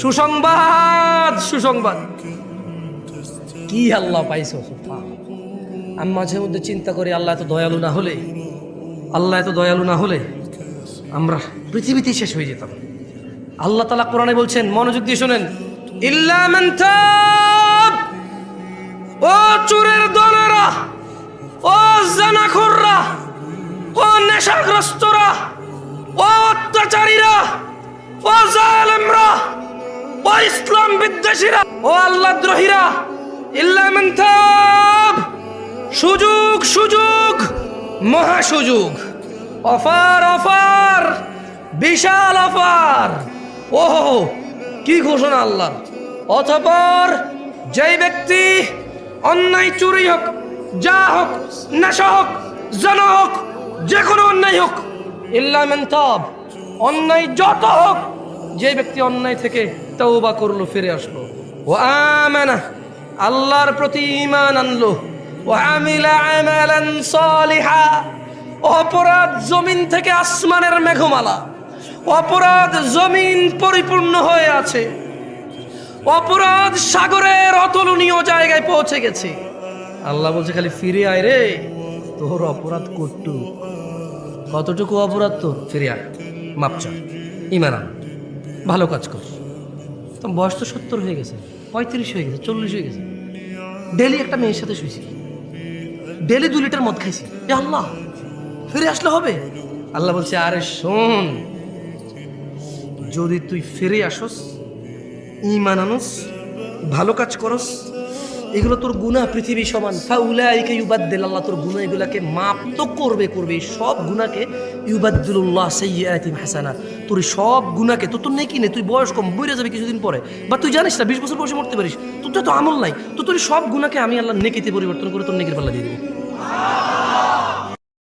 সুসংবাদ সুসংবাদ। কি আল্লাহ পাইছো আমি মাঝে মধ্যে চিন্তা করি, আল্লাহ এত দয়ালু না হলে, আল্লাহ এত দয়ালু না হলে আমরা পৃথিবীতেই শেষ হয়ে যেতাম। আল্লাহ তালা কোরআনে বলছেন, মনোযোগ দিয়ে শোনেন ও চোরের দলেরা, ও জানাখোররা, ও নেশাগ্রস্তরা, ও অত্যাচারীরা, ও জালেমরা ও ইসলাম বিদ্বেষীরা, ও আল্লাহ দ্রোহীরা সুযোগ সুযোগ, মহা সুযোগ। অফার অফার, বিশাল অফার। ওহো, কি ঘোষণা আল্লাহ অতপর যেই ব্যক্তি অন্যায় চুরি হোক, যা হোক, নেশা হোক, জানা হোক, যে কোনো অন্যায় হোক, ইল্লা মান অন্যায় যত হোক যে ব্যক্তি অন্যায় থেকে তওবা করল, ফিরে আসলো। ও আমানা, আল্লাহর প্রতি ইমান আনলো। ও আমিলা অপরাধ জমিন থেকে আসমানের মেঘমালা, অপরাধ জমিন পরিপূর্ণ হয়ে আছে। অপরাধ সাগরের অতুলনীয় জায়গায় পৌঁছে গেছে। আল্লাহ বলছে, খালি ফিরে আয় রে, তোর অপরাধ কট্টু কতটুকু অপরাধ তোর? ফিরে আয় মাপচা ইমান আন। ভালো কাজ কর। তো বয়স তো সত্তর হয়ে গেছে, পঁয়ত্রিশ হয়ে গেছে, চল্লিশ হয়ে গেছে। ডেলি একটা মেয়ের সাথে শুয়েছি। ডেলি দু লিটার মদ খাইছি। আল্লাহ, ফিরে আসলে হবে? আল্লাহ বলছে, আরে শোন, যদি তুই ফিরে আসস ইমান আনস, ভালো কাজ করস এগুলো তোর গুণা পৃথিবী সমান। ফাউলাইকা ইউবাদ্দিল আল্লাহ, তোর গুণা এগুলাকে মাপ তো করবে করবে। সব গুণাকে ইউবাদ্দিলুল্লাহ সাইয়্যাতিম হাসানা তোর সব গুণাকে তো তোর নেকি নেই, তুই বয়স কম বইরে যাবে কিছুদিন পরে। বা তুই জানিস না, বিশ বছর বয়সে মরতে পারিস। তোর তো আমল নাই। তো তোর সব গুণাকে আমি আল্লাহ নেকিতে পরিবর্তন করে তোর নেকির পাল্লা দিয়ে দেবো।